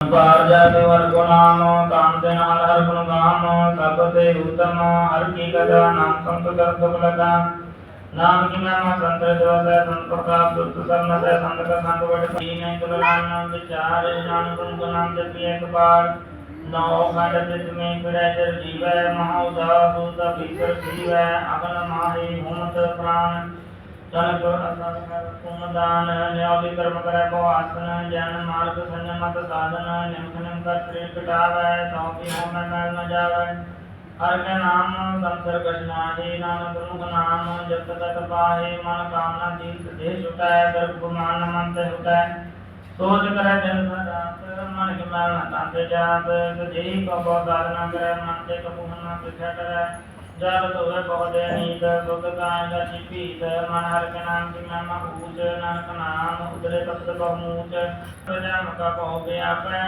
ਪਾਰ ਜਾਤੇ ਵਰ ਗੁਨਾਮ ਕਾਮ ਤੇ ਨਾਲ ਹਰ ਗੁਣ ਗਾਮ ਸਭ ਤੇ ਉਤਮ ਹਰ ਕੀ ਕਥਾ ਨਾਮ ਸੰਤ ਕਰ ਸੁਖ ਲਗਾ ਨਾਮ ਕੀ ਮਹਿਮਾ ਸੰਤ ਜੋਸੈ ਸੰਤ ਪ੍ਰਤਾਪ ਦੁਰਤ ਸਰਨ ਸੈ ਸੰਤ ਕਾ ਸੰਤ ਵਡ ਪੀ ਨਹੀਂ ਤੁਲਨਾਮ ਵਿਚਾਰ ਨਾਮ ਗੁਣ ਗੁਨਾਮ ਤੇ ਪੀ ਇੱਕ ਬਾਰ ਨੌ ਖੰਡ ਤਿਸ ਮੇ ਫਿਰੈ ਜਰ ਜੀਵੈ ਮਹਾਉਦਾ ਸੂਤ ਭੀਤਰ ਜੀਵੈ ਅਗਨ ਮਾਹੀ ਹੁਮਤ ਪ੍ਰਾਨ ਤਨ ਕੋ ਅਸਨ ਕੁਮ ਦਾਨ ਨਿਉ ਵੀ ਕਰਮ ਕਰੈ ਕੋ ਆਸਨ, ਜਨ ਮਾਰਗ ਸੰਜਮਤ ਸਾਧਨ, ਨਿਮਖ ਨਿਮ ਕਰ ਤ੍ਰਿ ਕਟਾਵੈ ਤਉ ਕੀ ਹੋ ਮੈਂ ਮੈਲ ਨ ਜਾਵੈ। ਹਰ ਕੇ ਨਾਮ, ਸੰਸਰ ਕਸ਼ਨਾਹੀ ਨਾਨਕ ਪ੍ਰਮੁਖ ਨਾਮ, ਜਪ ਤਤ ਪਾਹੇ, ਮਨ ਕਾਮਨਾ ਤੀਰਥ ਦੇ ਛੁਟੈ ਗਰਭ ਗੁਮਾਨ ਨ ਮਨ ਤੇ ਹੁਟੈ ਸੋਚ ਕਰੈ ਜਨ ਸਦਾਤ ਮਨ ਕੇ ਮੈਲ ਨ ਤਾਂਤੇ ਜਾਤ ਸਜਈ ਕੋ ਬੋ ਸਾਧਨਾ ਕਰੈ, ਮਨ ਤੇ ਕਪੂ ਨ ਪਿਛੈ ਕਰੈ। ਜਲ ਤੋਵੇ ਬਹੁਦੇ ਨੀਤ ਸੁਧ ਕਾਇ ਦਾ ਚੀਪੀਤ ਮਨ ਹਰ ਕੇ ਨਾਮ ਕੀ ਮਹਿਮਾ ਊਚ ਨਾਨਕ ਨਾਮ ਉਦਰੇ ਤਪਤ ਬਹੁ ਮੂਚ ਪ੍ਰਜਮ ਕਾ ਬਹੁ ਵਿਆਪੈ।